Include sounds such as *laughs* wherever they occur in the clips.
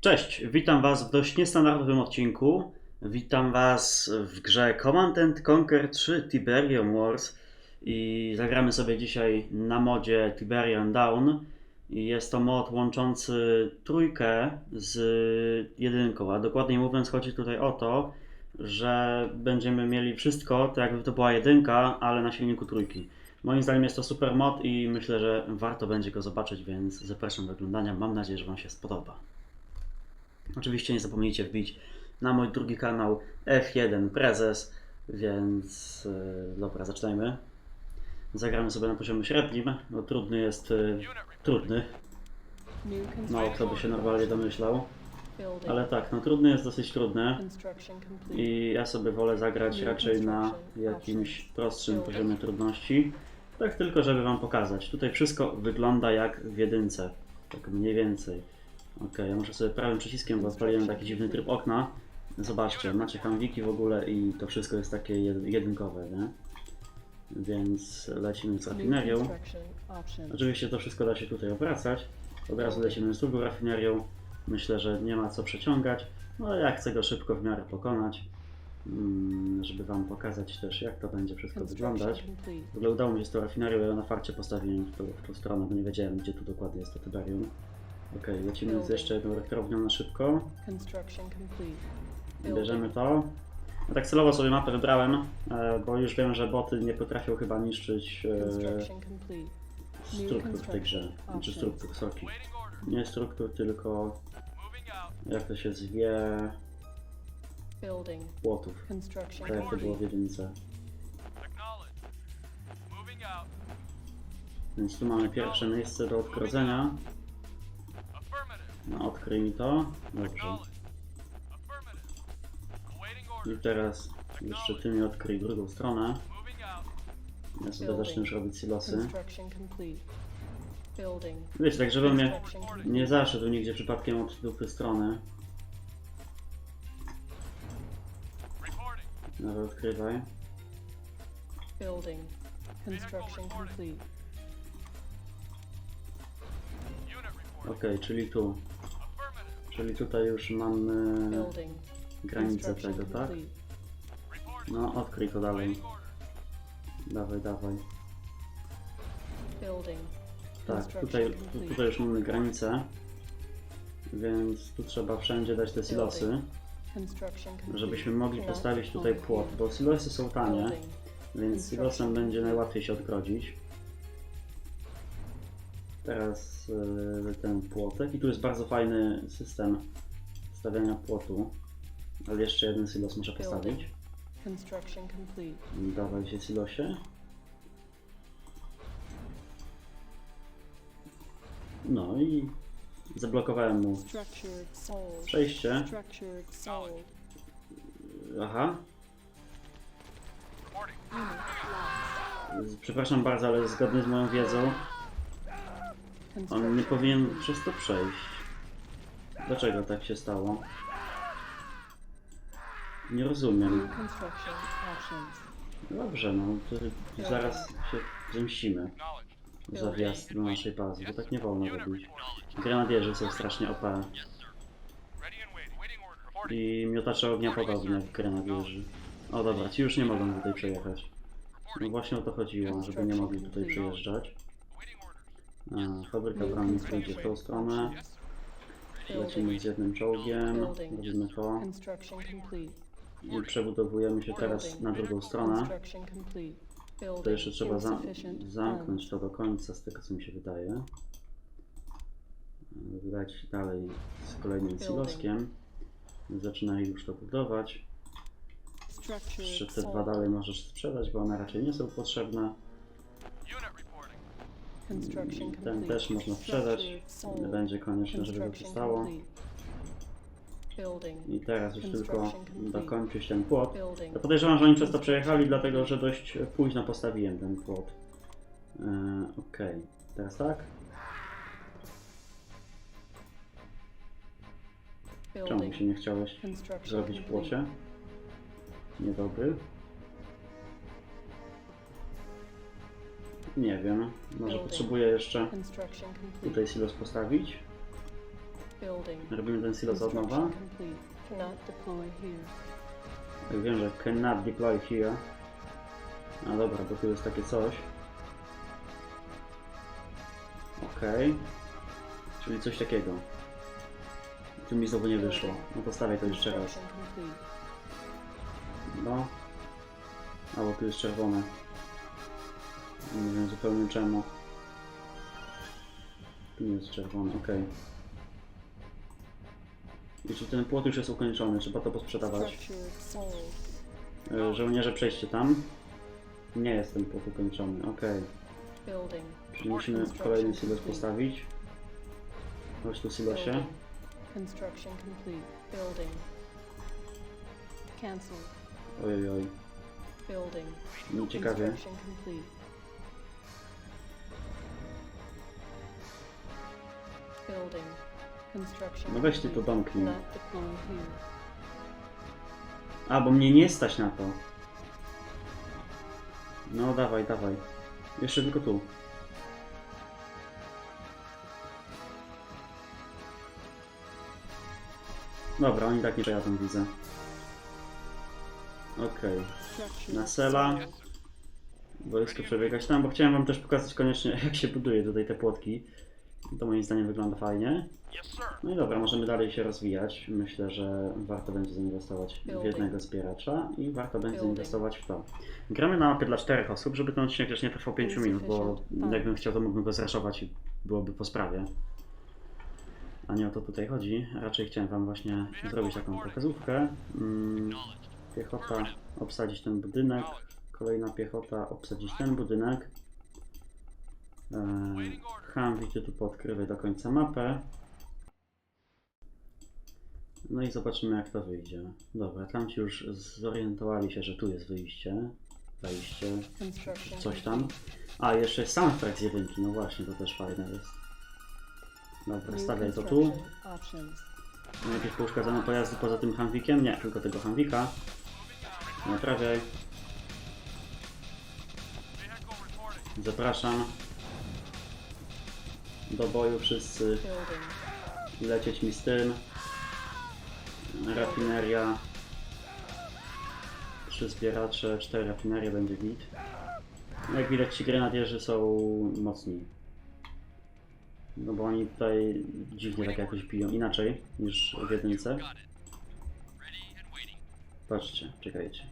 Cześć, witam Was w dość niestandardowym odcinku. Witam Was w grze Command and Conquer 3 Tiberium Wars i zagramy sobie dzisiaj na modzie Tiberian Down. Jest to mod łączący trójkę z jedynką, a dokładniej mówiąc chodzi tutaj o to, że będziemy mieli wszystko, tak jakby to była jedynka, ale na silniku trójki. Moim zdaniem jest to super mod i myślę, że warto będzie go zobaczyć, więc zapraszam do oglądania. Mam nadzieję, że Wam się spodoba. Oczywiście nie zapomnijcie wbić na mój drugi kanał F1 Prezes, więc e, dobra, zaczynajmy. Zagramy sobie na poziomie średnim, no trudny jest, e, trudny, mało kto by się normalnie domyślał, ale tak, no trudny jest dosyć trudny. I ja sobie wolę zagrać raczej na jakimś prostszym poziomie trudności, tak tylko żeby Wam pokazać. Tutaj wszystko wygląda jak w jedynce, tak mniej więcej. Ok, ja muszę sobie prawym przyciskiem, bo odpaliłem taki dziwny tryb okna. Zobaczcie, macie handliki w ogóle i to wszystko jest takie jed- jedynkowe, nie? Więc lecimy z rafinerią. Oczywiście to wszystko da się tutaj obracać. Od razu lecimy z drugą rafinerią. Myślę, że nie ma co przeciągać. No ja chcę go szybko w miarę pokonać, mm, żeby Wam pokazać też jak to będzie wszystko wyglądać. W ogóle udało mi się z tą rafinerią, ja na farcie postawiłem w tą, w tą stronę, bo nie wiedziałem gdzie tu dokładnie jest to Tiberium. Okej, lecimy z jeszcze jedną elektrownią na szybko. Bierzemy to. No tak celowo sobie mapę wybrałem, e, bo już wiem, że boty nie potrafią chyba niszczyć e, struktur w tej grze. Znaczy struktur, sorki. Nie struktur, tylko jak to się zwie, płotów. Tak jak to było w jedynce. Więc tu mamy pierwsze miejsce do odgrodzenia. No odkryj mi to. Dobrze. I teraz jeszcze ty mi odkryj drugą stronę. Ja sobie zacznę już robić silosy. Wiecie, tak żeby mnie nie zaszedł nigdzie przypadkiem od dupy strony. Nawet odkrywaj. Building. Construction complete. Okej, czyli tu. Czyli tutaj już mamy Building. granicę Construction tego, tak? complete. No, odkryj to dalej. Dawaj, dawaj. Building. Tak, tutaj, tu, tutaj już mamy granicę. Więc tu trzeba wszędzie dać te silosy, Construction complete. żebyśmy mogli postawić tutaj płot, bo silosy są tanie, Building. więc silosem będzie najłatwiej się odgrodzić. Teraz yy, ten płotek i tu jest bardzo fajny system stawiania płotu, ale jeszcze jeden silos muszę postawić. Dawaj się silosie. No i zablokowałem mu przejście. Aha. Przepraszam bardzo, ale zgodnie z moją wiedzą on nie powinien przez to przejść. Dlaczego tak się stało? Nie rozumiem. Dobrze, no to zaraz się zemścimy za wjazd do naszej bazy, bo tak nie wolno robić. Grenadierzy są strasznie OP i miotacze ognia podobnie jak grenadierzy. O dobra, ci już nie mogą tutaj przejechać. No właśnie o to chodziło, żeby nie mogli tutaj przejeżdżać. A, fabryka broni pójdzie w tą stronę. Lecimy z jednym czołgiem, robimy to i przebudowujemy się teraz na drugą stronę. To jeszcze trzeba zamknąć to do końca, z tego co mi się wydaje. Grać dalej z kolejnym siloskiem. Zaczyna już to budować. Jeszcze te dwa dalej możesz sprzedać, bo one raczej nie są potrzebne. Ten też można sprzedać. Sold. Będzie konieczne, żeby zostało. complete. Building. I teraz już tylko dokończyć ten płot. Ja podejrzewam, że oni przez to przejechali, dlatego że dość późno postawiłem ten płot. E, Okej, teraz tak. Czemu się nie chciałeś zrobić w płocie? Niedobry. Nie wiem. Może potrzebuję jeszcze tutaj silos postawić. Robimy ten silos od nowa. Jak wiem, że cannot deploy here. No dobra, bo tu jest takie coś. Okej. Czyli coś takiego. Tu mi znowu nie wyszło. No to stawię to jeszcze raz. No. A bo tu jest czerwone. Nie wiem zupełnie czemu. Tu nie jest czerwony, okej. I czy ten płot już jest ukończony? Trzeba to posprzedawać. Structure sold. E, Żołnierze przejście tam. Nie jest ten płot ukończony, okej. Building. Czyli musimy kolejny silos postawić. Chodź tu silosie. Building. Construction complete. Building. Cancelled. Ojej, oj. Building. No ciekawie. Construction complete. Building. Construction No weź ty to domknij. Here. A, bo mnie nie stać na to. No dawaj, dawaj. Jeszcze tylko tu. Dobra, oni tak nie przejadą, widzę. Okej. Structure Na sela. Wojsko przebiegać tam, bo chciałem wam też pokazać koniecznie *laughs* jak się buduje tutaj te płotki. To moim zdaniem wygląda fajnie. No i dobra, możemy dalej się rozwijać. Myślę, że warto będzie zainwestować w jednego zbieracza i warto będzie zainwestować w to. Gramy na mapie dla czterech osób, żeby ten odcinek też nie trwał 5 minut, bo jakbym chciał, to mógłbym go zraszować i byłoby po sprawie. A nie o to tutaj chodzi. Raczej chciałem wam właśnie zrobić taką pokazówkę. Mm, Piechota obsadzić ten budynek. Kolejna piechota obsadzić ten budynek. Eee, tu podkrywaj do końca mapę. No i zobaczymy jak to wyjdzie. Dobra, tamci już zorientowali się, że tu jest wyjście. Wejście, coś tam. A, jeszcze jest soundtrack z jedynki, no właśnie, to też fajne jest. Dobra, stawiaj to tu. Options. Jakieś pouszkadzane pojazdy poza tym Humvikiem? Nie, tylko tego Humvika. Naprawiaj. Zapraszam. Do boju wszyscy. Lecieć mi z tym. Rafineria. Trzy zbieracze, cztery rafinerie będzie git. No Jak widać ci grenadierzy są mocni. No bo oni tutaj dziwnie tak jakoś biją, inaczej niż w jedynce. Patrzcie, czekajcie.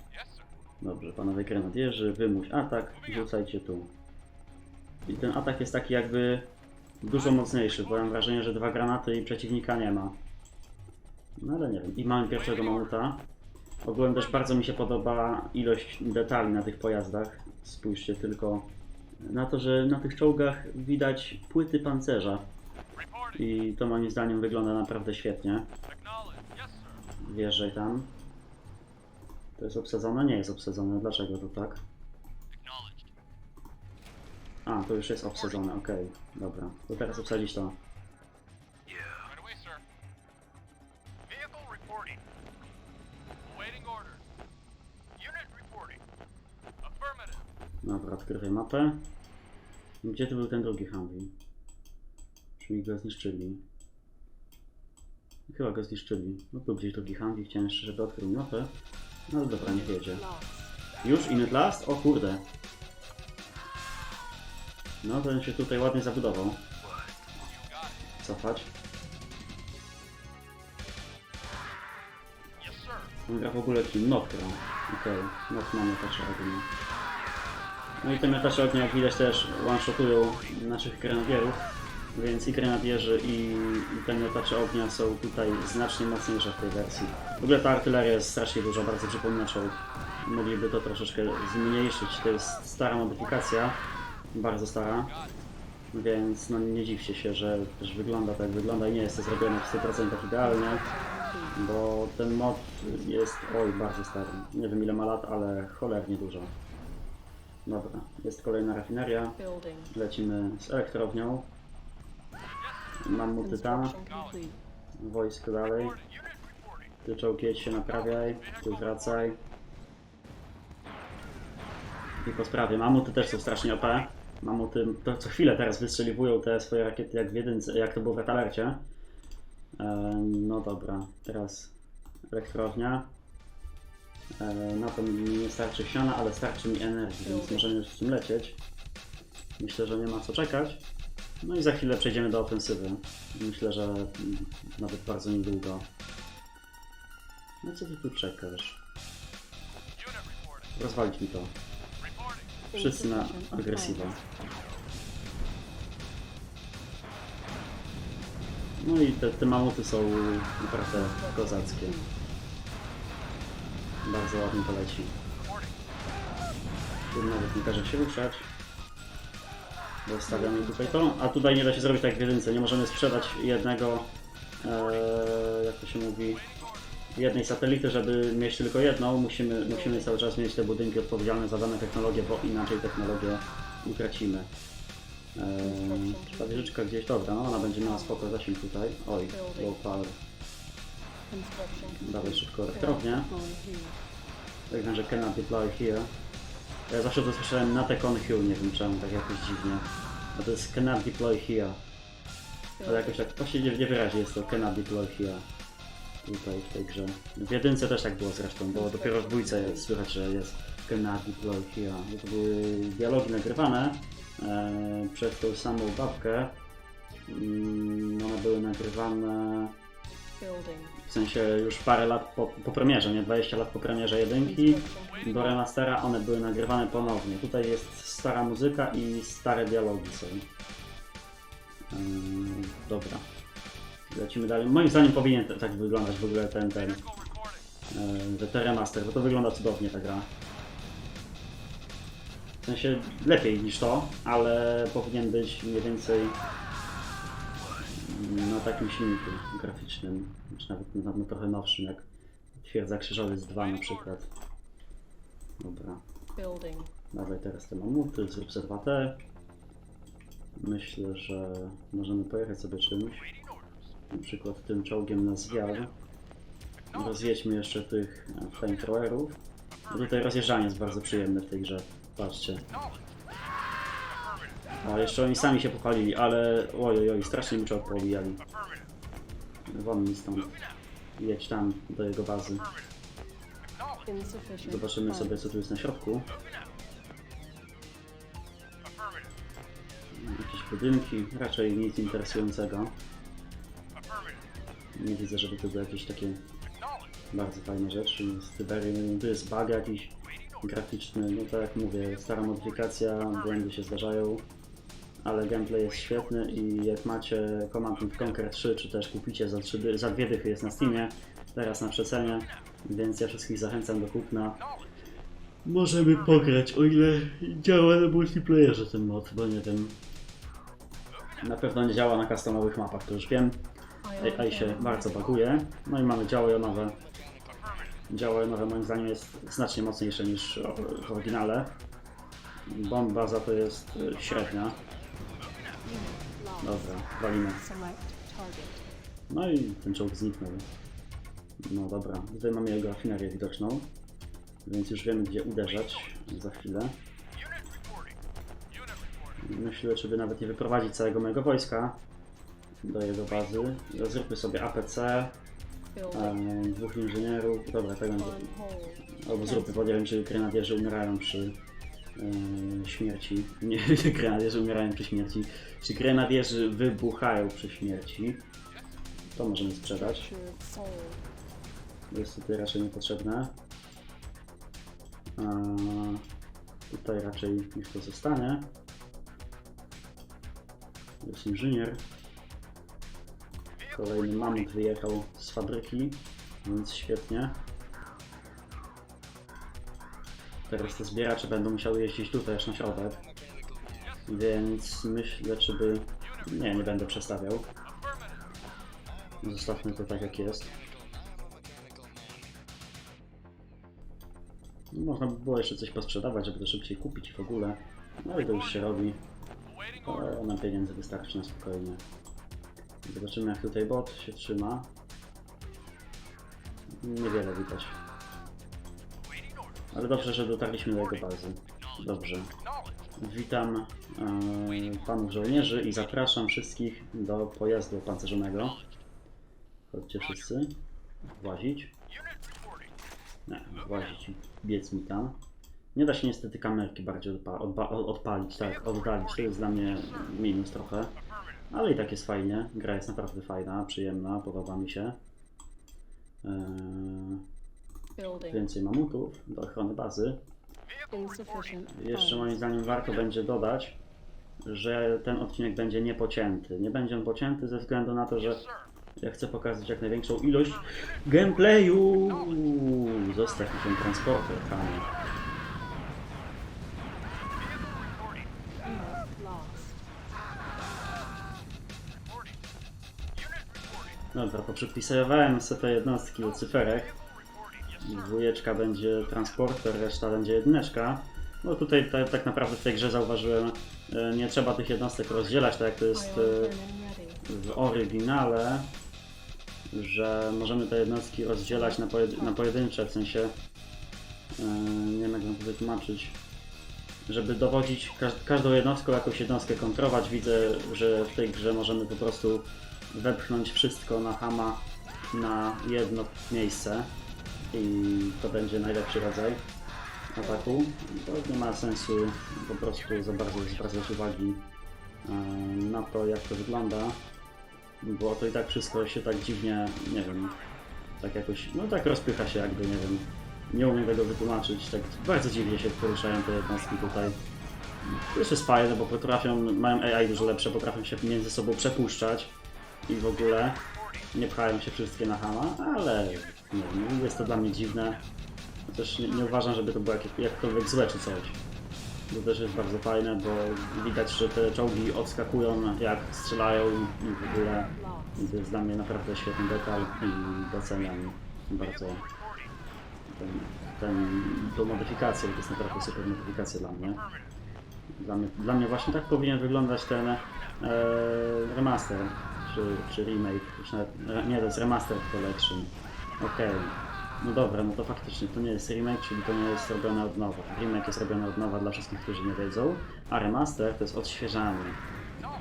Dobrze, panowie grenadierzy, wymuś atak, rzucajcie tu. I ten atak jest taki jakby dużo mocniejszy, bo mam wrażenie, że dwa granaty i przeciwnika nie ma. No ale nie wiem. I mamy pierwszego mamuta. Ogółem też bardzo mi się podoba ilość detali na tych pojazdach. Spójrzcie tylko na to, że na tych czołgach widać płyty pancerza. I to moim zdaniem wygląda naprawdę świetnie. Wjeżdżaj tam. To jest obsadzone? Nie jest obsadzone. Dlaczego to tak? A, to już jest obsadzone, okej. Dobra. To teraz obsadzić to. Right away, sir. Vehicle reporting. Awaiting orders. Unit reporting. Affirmative. Dobra, odkrywaj mapę. Gdzie tu był ten drugi Humvee? Czyli go zniszczyli. Chyba go zniszczyli. No tu gdzieś drugi Humvee, chciałem jeszcze, żeby odkrył mapę. No ale dobra, niech jedzie. Już? Inny last? O kurde. No ten się tutaj ładnie zabudował. Cofać. On gra w ogóle kim? Not gra. Okej, Not ma miotacze ognia. No i te miotacze ognia jak widać też one-shotują naszych grenadierów, więc i grenadierzy i i te miotacze ognia są tutaj znacznie mocniejsze w tej wersji. W ogóle ta artyleria jest strasznie duża, bardzo przypomina czołg. Mogliby to troszeczkę zmniejszyć, to jest stara modyfikacja, bardzo stara. Więc no nie dziwcie się, że też wygląda tak wygląda i nie jest to zrobione w 100% idealnie. Bo ten mod jest, oj, bardzo stary. Nie wiem ile ma lat, ale cholernie dużo. Dobra, jest kolejna rafineria. Lecimy z elektrownią. Mam complete. wojsko dalej. Ty czołg jedź się naprawiaj, ty wracaj. I po sprawie. Mamuty też są strasznie OP. Mamuty to co chwilę teraz wystrzeliwują te swoje rakiety jak w jak to było w Etalercie. E, no dobra, teraz elektrownia. E, na to mi nie starczy siana, ale starczy mi energii, więc możemy już z tym lecieć. Myślę, że nie ma co czekać. No i za chwilę przejdziemy do ofensywy. Myślę, że nawet bardzo niedługo. No co ty tu czekasz? Rozwalić mi to. Wszyscy na funds. No i te, te mamuty są naprawdę kozackie. Bardzo ładnie to leci. Tu nawet nie każe się ruszać. Zostawiamy tutaj to, a tutaj nie da się zrobić tak w jedynce. Nie możemy sprzedać jednego, e, jak to się mówi, jednej satelity, żeby mieć tylko jedną. Musimy, musimy cały czas mieć te budynki odpowiedzialne za dane technologie, bo inaczej technologię utracimy. E, ta wieżyczka gdzieś, dobra, no ona będzie miała spoko zasięg tutaj. Oj, low power. Dawaj szybko elektrownię. On here. Tak, że cannot deploy here. Ja zawsze to słyszałem na Tecon Hill, nie wiem czemu, tak jakoś dziwnie. A to jest cannot deploy here. Ale jakoś tak, właśnie nie, nie wyraźnie jest to cannot deploy here. Tutaj w tej grze. W jedynce też tak było zresztą, bo dopiero w dwójce słychać, że jest cannot deploy here. Bo to były dialogi nagrywane e, przez tą samą babkę. Mm, one były nagrywane w sensie już parę lat po, po premierze, nie 20 lat po premierze jedynki do remastera one były nagrywane ponownie. Tutaj jest stara muzyka i stare dialogi są. Ym, dobra. Lecimy dalej. Moim zdaniem powinien tak wyglądać w ogóle ten, ten, yy, ten remaster, bo to wygląda cudownie ta gra. W sensie lepiej niż to, ale powinien być mniej więcej mm, na takim silniku graficznym, czy nawet na, na trochę nowszym, jak Twierdza Krzyżowiec 2 na przykład. Dobra. Dawaj teraz te mamuty, zrób se 2T. Myślę, że możemy pojechać sobie czymś. Na przykład tym czołgiem na zwiat. Rozjedźmy jeszcze tych e, flamethrowerów. No tutaj rozjeżdżanie jest bardzo przyjemne w tej grze. Patrzcie. A jeszcze oni sami się pochwalili, ale oj, oj, strasznie mi czołg. Won mi stąd. Jedź tam do jego bazy. Zobaczymy sobie co tu jest na środku. Jakieś budynki, raczej nic interesującego. Nie widzę, żeby to były jakieś takie bardzo fajne rzeczy. Tiberium, tu jest bug jakiś graficzny, no tak jak mówię, stara modyfikacja, błędy się zdarzają, ale gameplay jest świetny i jak macie Command and Conquer 3, czy też kupicie za, 3, dy- za dwie dychy jest na Steamie, teraz na przecenie, więc ja wszystkich zachęcam do kupna. Możemy pograć, o ile działa na multiplayerze ten mod, bo nie wiem. Na pewno nie działa na customowych mapach, to już wiem. AI się bardzo baguje. No i mamy działo jonowe. Działo jonowe moim zdaniem jest znacznie mocniejsze niż w oryginale. Bomba za to jest y, średnia. Dobra, walimy. No i ten czołg zniknął. No dobra, tutaj mamy jego rafinerię widoczną. Więc już wiemy gdzie uderzać za chwilę. Myślę, żeby nawet nie wyprowadzić całego mojego wojska do jego bazy. Zróbmy sobie APC, dwóch inżynierów. Dobra, tego nie hold. Albo zróbmy, bo nie wiem, czy grenadierzy umierają przy śmierci. Nie, *laughs* grenadierzy umierają przy śmierci. Czy grenadierzy wybuchają przy śmierci? To możemy sprzedać. Jest tutaj raczej niepotrzebne. A, tutaj raczej niech to zostanie. Jest inżynier. Kolejny mamut wyjechał z fabryki, więc świetnie. Teraz te zbieracze będą musiały jeździć tutaj aż na środek. Więc myślę, czy by... Nie, nie będę przestawiał. Zostawmy to tak jak jest. Można by było jeszcze coś posprzedawać, żeby to szybciej kupić w ogóle. No i to już się robi. To nam pieniędzy wystarczy na spokojnie. Zobaczymy jak tutaj bot się trzyma. Niewiele widać. Ale dobrze, że dotarliśmy do jego bazy. Dobrze. Witam e, panów żołnierzy i zapraszam wszystkich do pojazdu opancerzonego. Chodźcie wszyscy. Włazić. Nie, włazić biec mi tam. Nie da się niestety kamerki bardziej odpa odpalić, tak, oddalić. To jest dla mnie minus trochę. Ale i tak jest fajnie. Gra jest naprawdę fajna, przyjemna, podoba mi się. Eee, Building. więcej mamutów do ochrony bazy. Insufficient Jeszcze moim funds. zdaniem warto będzie dodać, że ten odcinek będzie niepocięty. Nie będzie on pocięty ze względu na to, że ja chcę pokazać jak największą ilość gameplayu. Zostaw mi ten transporter, panie. Dobra, poprzypisywałem sobie jednostki do cyferek. Dwójeczka będzie transporter, reszta będzie jedyneczka. No tutaj ta, tak naprawdę w tej grze zauważyłem, e, nie trzeba tych jednostek rozdzielać, tak jak to jest e, w oryginale, że możemy te jednostki rozdzielać na, na pojedyncze, w sensie e, nie wiem jak to wytłumaczyć, żeby dowodzić każ każdą jednostką jakąś jednostkę kontrolować. Widzę, że w tej grze możemy po prostu wepchnąć wszystko na hama na jedno miejsce i to będzie najlepszy rodzaj ataku. To nie ma sensu po prostu za bardzo zwracać uwagi e, na to, jak to wygląda, bo to i tak wszystko się tak dziwnie, nie wiem, tak jakoś, no tak rozpycha się jakby, nie wiem, nie umiem tego wytłumaczyć, tak bardzo dziwnie się poruszają te jednostki tutaj. To jest fajne, bo potrafią, mają AI dużo lepsze, potrafią się między sobą przepuszczać i w ogóle nie pchają się wszystkie na hama, ale nie jest to dla mnie dziwne. Też nie, nie uważam, żeby to było jak, jakkolwiek złe czy coś. To też jest bardzo fajne, bo widać, że te czołgi odskakują jak strzelają i w ogóle to jest dla mnie naprawdę świetny detal i doceniam bardzo ten, ten, tą modyfikację, to jest naprawdę super modyfikacja dla mnie. Dla mnie, dla mnie właśnie tak powinien wyglądać ten e, remaster, czy, czy remake, już nawet, re- nie to jest remastered collection. Okej, no dobra, no to faktycznie to nie jest remake, czyli to nie jest robione od nowa. Remake jest robiony od nowa dla wszystkich, którzy nie wiedzą, a remaster to jest odświeżany.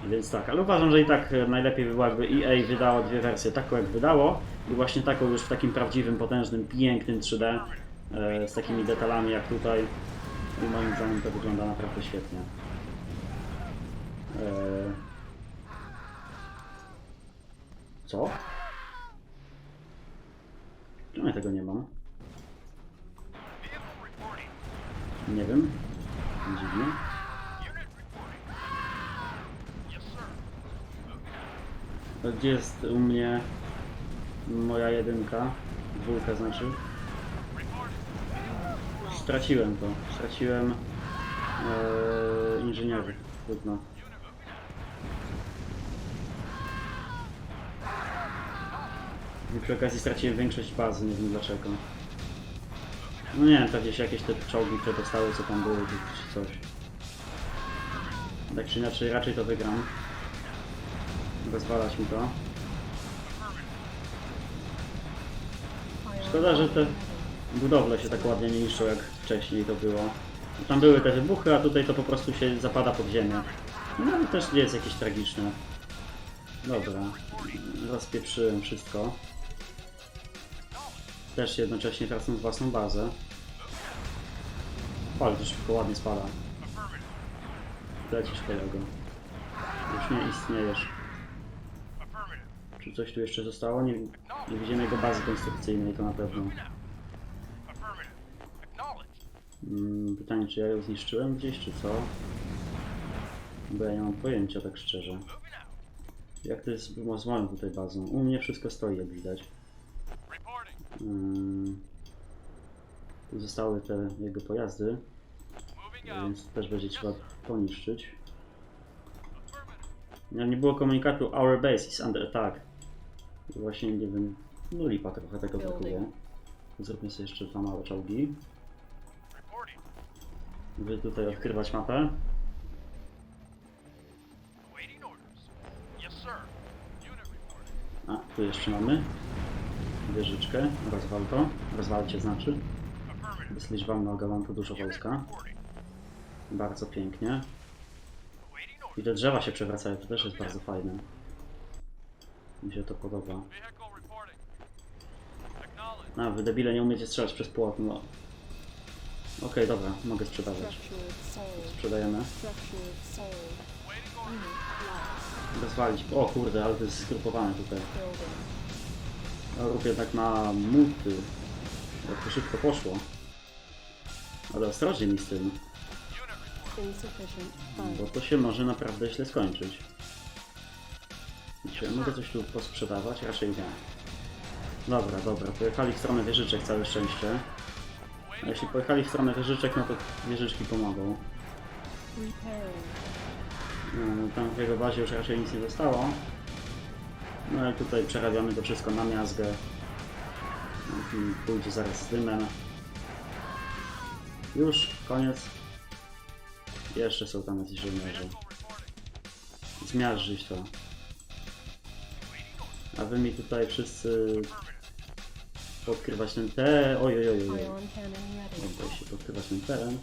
Więc tak, ale uważam, że i tak e, najlepiej by było, jakby EA wydało dwie wersje, taką jak wydało i właśnie taką już w takim prawdziwym, potężnym, pięknym 3D e, z takimi detalami jak tutaj i moim zdaniem to wygląda naprawdę świetnie. E, Co? Czemu ja tego nie mam? Nie wiem. Dziwnie. Gdzie jest u mnie moja jedynka? Dwójka znaczy. Straciłem to. Straciłem e, inżynierzy. Trudno. Unit moving out. I przy okazji straciłem większość bazy, nie wiem dlaczego. No nie wiem, pewnie się jakieś te czołgi przedostały, co tam były, czy coś. Tak czy inaczej, raczej to wygram. Rozwalać mi to. Szkoda, że te budowle się tak ładnie nie niszczą, jak wcześniej to było. Tam były te wybuchy, a tutaj to po prostu się zapada pod ziemię. No ale też nie jest jakieś tragiczne. Dobra, rozpieprzyłem wszystko. Też jednocześnie tracąc własną bazę. Ale to szybko ładnie spada. Lecisz kolego. Już nie istniejesz. Czy coś tu jeszcze zostało? Nie, nie widzimy jego bazy konstrukcyjnej, to na pewno. Moving out. Affirmative. Acknowledged. Mm, Pytanie, czy ja ją zniszczyłem gdzieś, czy co? Bo ja nie mam pojęcia, tak szczerze. Jak to jest z moją tutaj bazą? U mnie wszystko stoi, jak widać. Mm, Tu zostały te jego pojazdy, więc też będzie trzeba poniszczyć. No, nie było komunikatu Our base is under attack. I Właśnie nie wiem, no lipa trochę tego brakuje. Zróbmy sobie jeszcze dwa małe czołgi. By tutaj odkrywać mapę. A, tu jeszcze mamy wieżyczkę. Rozwal to. Rozwalcie znaczy. Wysłać wam nogę, mam dużo wojska. Bardzo pięknie. I te drzewa się przewracają, to też jest bardzo fajne. Mi się to podoba. A, wy debile nie umiecie strzelać przez płot, no. Okej, dobra, mogę sprzedawać. Sprzedajemy. Rozwalić. O kurde, ale to jest zgrupowane tutaj. Ruch jednak ma multy. Jak to szybko poszło. Ale ostrożnie mi z tym, bo to się może naprawdę źle skończyć. Czy ja mogę coś tu posprzedawać? Raczej nie. Dobra, dobra, pojechali w stronę wieżyczek, całe szczęście. A jeśli pojechali w stronę wieżyczek, no to wieżyczki pomogą. E, Tam w jego bazie już raczej nic nie zostało. No ale tutaj przerabiamy to wszystko na miazgę. Pójdzie zaraz z dymem. Już, koniec. Jeszcze są tam jacyś żołnierze. Zmiażdżyć to. A wy mi tutaj wszyscy podkrywać ten te. Oj, oj, oj, oj. Oddaj się podkrywać ten teren.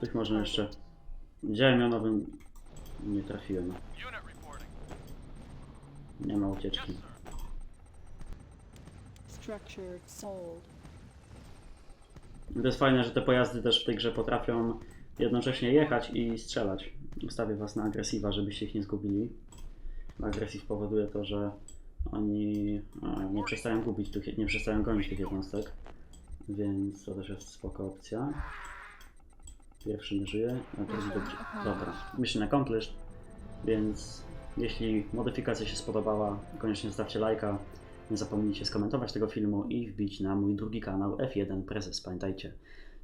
Tych można jeszcze. Działem ionowym. Nie trafiłem. Nie ma ucieczki. Sold. To jest fajne, że te pojazdy też w tej grze potrafią jednocześnie jechać i strzelać. Ustawię was na agresiva, żebyście ich nie zgubili. Agresiv powoduje to, że oni nie przestają gubić tych, nie przestają gonić tych jednostek. Więc to też jest spoko opcja. Pierwszy nie żyje, a drugi dobrze. Dobra, mission accomplished. Więc jeśli modyfikacja się spodobała, koniecznie zostawcie lajka. Nie zapomnijcie skomentować tego filmu i wbić na mój drugi kanał F1 Prezes. Pamiętajcie.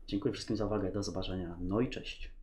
Dziękuję wszystkim za uwagę, do zobaczenia. No i cześć.